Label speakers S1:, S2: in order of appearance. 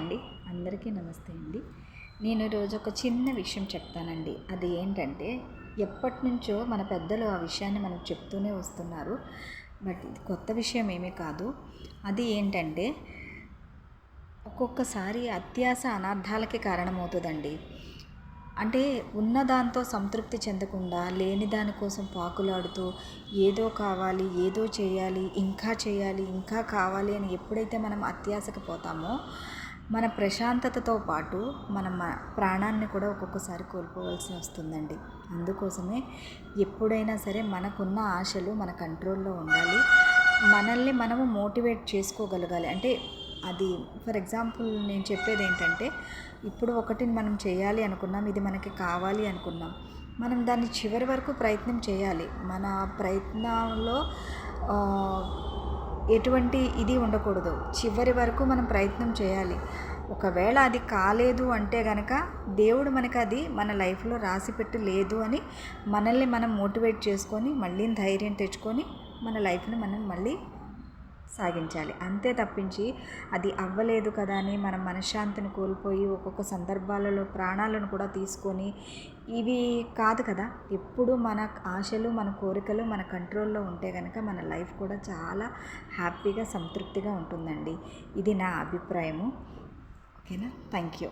S1: అండి. అందరికీ నమస్తే అండి. నేను ఈరోజు ఒక చిన్న విషయం చెప్తానండి. అది ఏంటంటే ఎప్పటి నుంచో మన పెద్దలు ఆ విషయాన్ని మనకు చెప్తూనే వస్తున్నారు. బట్ ఇది కొత్త విషయం ఏమీ కాదు. అది ఏంటంటే ఒక్కొక్కసారి అత్యాస అనర్థాలకి కారణమవుతుందండి. అంటే ఉన్న దాంతో సంతృప్తి చెందకుండా లేని దానికోసం పాకులాడుతూ ఏదో కావాలి ఏదో చేయాలి ఇంకా చేయాలి ఇంకా కావాలి అని ఎప్పుడైతే మనం అత్యాశకు పోతామో మన ప్రశాంతతతో పాటు మన ప్రాణాన్ని కూడా ఒక్కొక్కసారి కోల్పోవలసి వస్తుందండి. అందుకోసమే ఎప్పుడైనా సరే మనకున్న ఆశలు మన కంట్రోల్లో ఉండాలి. మనల్ని మనము మోటివేట్ చేసుకోగలగాలి. అంటే అది ఫర్ ఎగ్జాంపుల్ నేను చెప్పేది ఏంటంటే ఇప్పుడు ఒకటిని మనం చేయాలి అనుకున్నాం ఇది మనకి కావాలి అనుకున్నాం. మనం దాన్ని చివరి వరకు ప్రయత్నం చేయాలి. మన ప్రయత్నంలో ఎటువంటి ఇది ఉండకూడదు. చివరి వరకు మనం ప్రయత్నం చేయాలి. ఒకవేళ అది కాలేదు అంటే గనక దేవుడు మనకి అది మన లైఫ్లో రాసిపెట్టి లేదు అని మనల్ని మనం మోటివేట్ చేసుకొని మళ్ళీ ధైర్యం తెచ్చుకొని మన లైఫ్ని మనం మళ్ళీ సాగించాలి. అంతే తప్పించి అది అవ్వలేదు కదా అని మనం మనశ్శాంతిని కోల్పోయి ఒక్కొక్క సందర్భాలలో ప్రాణాలను కూడా తీసుకొని ఇవి కాదు కదా. ఎప్పుడు మన ఆశలు మన కోరికలు మన కంట్రోల్లో ఉంటే కనుక మన లైఫ్ కూడా చాలా హ్యాపీగా సంతృప్తిగా ఉంటుందండి. ఇది నా అభిప్రాయము. ఓకేనా? Thank you.